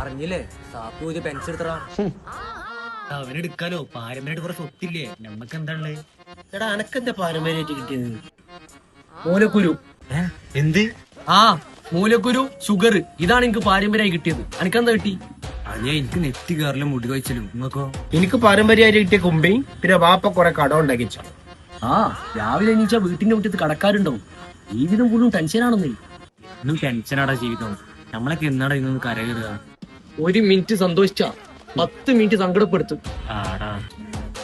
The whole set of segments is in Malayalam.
അറിഞ്ഞില്ലേ? സാപ്പു പെൻഷൻ എടുത്തടാ അവനെടുക്കാലോ പാരമ്പര്യമായിട്ട് കുറച്ച് ഒത്തില്ലേ നമ്മക്ക് എന്താണല്ലേ എടാ അനക്കെന്താ പാരമ്പര്യമായിട്ട് കിട്ടിയത്? മൂലക്കുരു. എന്ത്? ആ മൂലക്കുരു ഷുഗർ. ഇതാണ് എനിക്ക് പാരമ്പര്യമായി കിട്ടിയത്. അനക്കെന്താ കിട്ടി? അതെ എനിക്ക് നെറ്റ് കയറിലും മുടി കഴിച്ചാലും. നിങ്ങൾക്കോ എനിക്ക് പാരമ്പര്യമായിട്ട് കിട്ടിയ കുമ്പയും പിന്നെ വാപ്പ കുറെ കടം ഉണ്ടാക്കിച്ച ആ രാവിലെ എണീച്ച വീട്ടിന്റെ മുറ്റത്ത് കടക്കാരുണ്ടാവും. ജീവിതം കൂടുതലും ടെൻഷനാണെന്നേ. ഇന്നും ടെൻഷനാടാ ജീവിതം. നമ്മളൊക്കെ എന്നാടാ ഇന്നൊന്ന് കരകയറുക ഒരു മിനിറ്റ് സന്തോഷിച്ച പത്ത് മിനിറ്റ് സങ്കടപ്പെടുത്തും. ആടാ.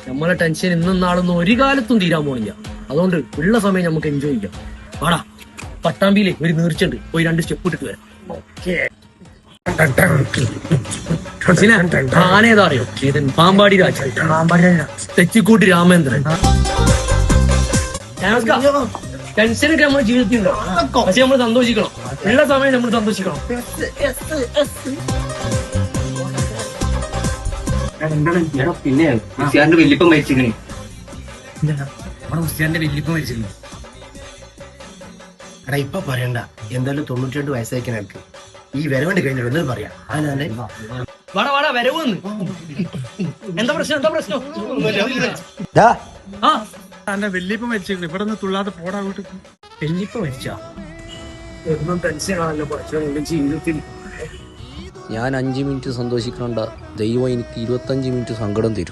നമ്മളെ ടെൻഷൻ ഇന്നും നാളൊന്നും ഒരു കാലത്തും തീരാൻ പോണില്ല. അതുകൊണ്ട് ഉള്ള സമയം നമുക്ക് എൻജോയ് ചെയ്യാം. വാടാ പട്ടാമ്പിയിലെ ഒരു നീർച്ചുണ്ട് പോയി രണ്ട് സ്റ്റെപ്പ് ഇട്ടിട്ട് വരാം. ആനേതാ അറിയോ? ഏതൻ പാമ്പാടി രാജ തെച്ചിക്കൂട്ടി രാമേന്ദ്രൻ. ടെൻഷനൊക്കെ നമ്മുടെ ജീവിതത്തിൽ ഉണ്ടാവും പക്ഷെ നമ്മൾ സന്തോഷിക്കണം. ഉള്ള സമയം നമ്മൾ സന്തോഷിക്കണം. പിന്നെ ക്രിസ്ത്യാനിന്റെ വലിപ്പം മരിച്ചിരിക്കണേ നമ്മുടെ മുസ്ലിയാന്റെ വല്യപ്പം മരിച്ചിരുന്നു എടാ ഇപ്പൊ പറയണ്ട. എന്തായാലും തൊണ്ണൂറ്റി രണ്ട് വയസ്സായിരിക്കും എനിക്ക്. ഈ വരവണ്ട് കഴിഞ്ഞിട്ട് ഒന്നും പറയാം. അതിനാലെ വാടാ വാടാ വരവ് വന്ന്. എന്താ പ്രശ്നം? എന്താ പ്രശ്നം? ആ. എന്റെ വെല്ലിപ്പ മരിച്ചിട്ടുണ്ട് ഇവിടെ നിന്ന് തുള്ളാതെ പോടാ അങ്ങോട്ട്. വെല്ലിപ്പ മരിച്ചാ? ടെൻഷനാണല്ലോ ജീവിതത്തിൽ. ഞാൻ അഞ്ച് മിനിറ്റ് സന്തോഷിക്കണ്ട ദൈവം എനിക്ക് ഇരുപത്തഞ്ച് മിനിറ്റ് സങ്കടം തരും.